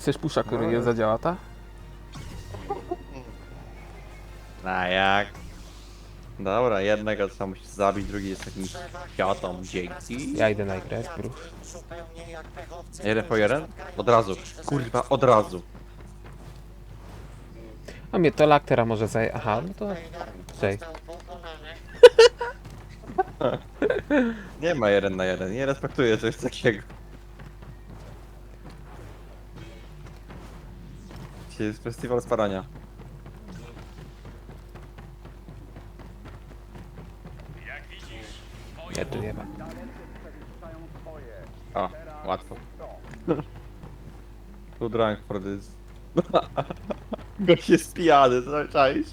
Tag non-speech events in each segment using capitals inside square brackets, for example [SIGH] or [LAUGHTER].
Chcesz pusza, który No. nie zadziała, ta? A jak? Dobra, jednego trzeba musi zabić, drugi jest takim kwiatą, dzięki. Ja idę na grę, spróg. Jeden po jeden? Od razu. Kurwa, od razu. A mnie to laktera może zaje... Aha, no to... Czej. Nie ma jeden na jeden, nie respektuję czegoś takiego. Dzisiaj jest festiwal sparania. Nie, tu nie ma. O, łatwo. Too drunk for this. [LAUGHS] Gość jest pijany, czaisz?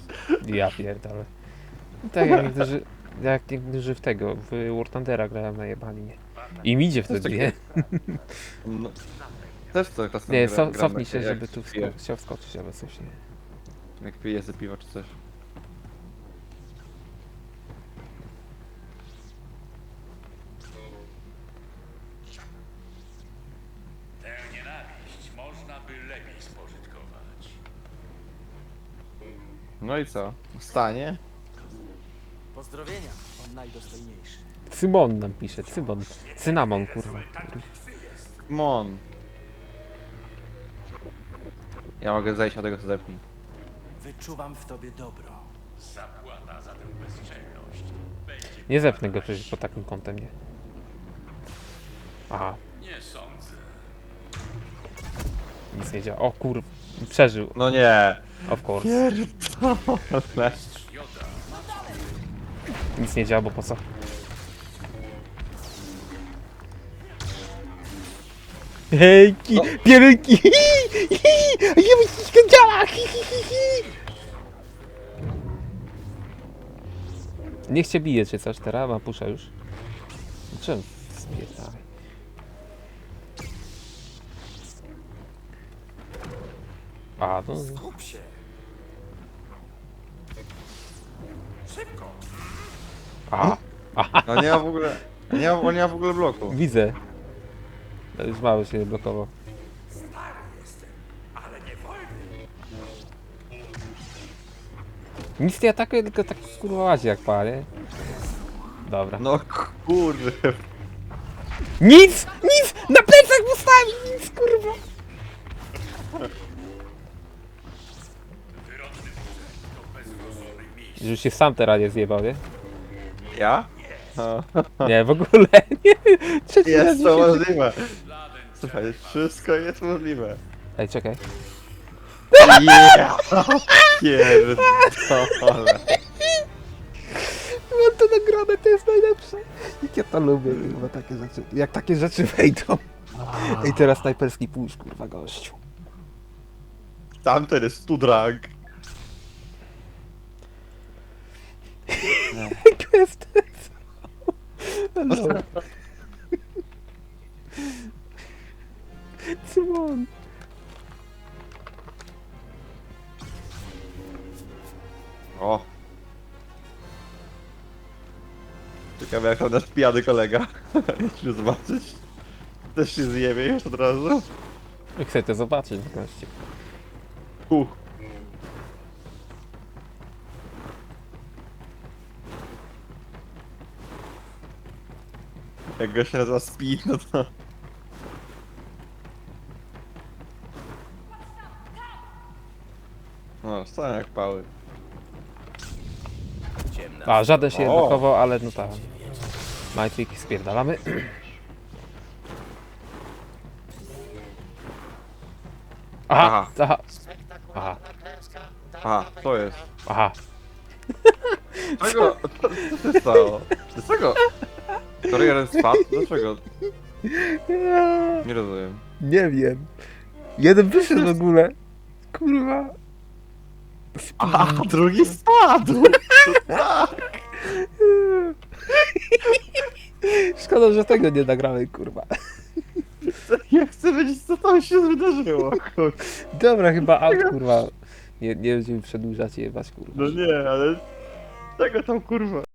Ja pierdolę. Tak jak niektórzy... Jak niektórzy w tego, w War Thundera grałem na jebali, nie? I mi idzie wtedy, nie? No. Też to czasem Nie, gra- so, gramy, cofnij się, jak żeby tu piję- wsko chciał wskoczyć albo coś, nie? Jak piję sobie piwo czy coś. Tę nienawiść można by lepiej spożytkować. No i co? Stanie? Pozdrowienia, on najdostojniejszy. Cymon nam pisze, Cymon. Cynamon, kurwa. Mon. Ja mogę zejść od tego co zepnij. Wyczuwam w tobie dobro. Zapłata za tę bezczelność będzie... Nie zepnę go przecież po takim kątem, nie? Aha, Nie sądzę. nic nie działa. O kur... Przeżył, No nie! of course. Pierdolę. Nic nie działa, bo po co? Hejki, pieryki, hi, hi, działa, hi, hi, hi, hi. Niech cię bije czy coś teraz, ma pusza już. Czym? Spierdalaj. A, no... Kup się. A, [LAUGHS] No nie ma w ogóle. Nie ma, nie ma w ogóle bloku. widzę. To już mały się blokował. Nic nie atakuje, tylko tak kurwa łazi jak panie. Dobra. No kurde. Nic! Nic! Na plecach postawi! Nic kurwa! Już się sam teraz nie zjebał, nie? Ja? No. Nie, w ogóle [LAUGHS] nie. Trzeci raz Jest to dzisiaj- możliwe. Słuchaj, wszystko jest możliwe. Ej, czekaj. Yeah! Pierdolę. Mam to nagrane, to jest najlepsze. Jak ja to lubię, kurwa, takie rzeczy. Jak takie rzeczy wejdą. Ej, teraz snajperski pusz, kurwa, gościu. Tamten jest tu drag. [LAUGHS] Quest. Hello. Simon. O. Ciekawe jak to nasz pijany kolega. [LAUGHS] Chcesz zobaczyć? Też się zjebie już od razu? Chcę to zobaczyć, gościu. U. Jak go się nazywa Speed, no to... No, są jak pały. A, żaden się O. blokował, ale no tak. Majtrik spierdalamy. [CLEARS THROAT] Aha, aha, aha, Aha, to jest. aha. Dlaczego? Co, co się stało? Dlaczego? Który jeden spadł? Dlaczego? Nie rozumiem. Nie wiem. Jeden wyszedł w ogóle. Kurwa. Aha, drugi spadł! [LAUGHS] Szkoda, że tego nie nagramy, kurwa. Ja chcę wiedzieć, co tam się wydarzyło. Kur- Dobra, chyba out, kurwa. Nie, nie będziemy przedłużać jebać, kurwa. No nie, ale... Czego tam kurwa?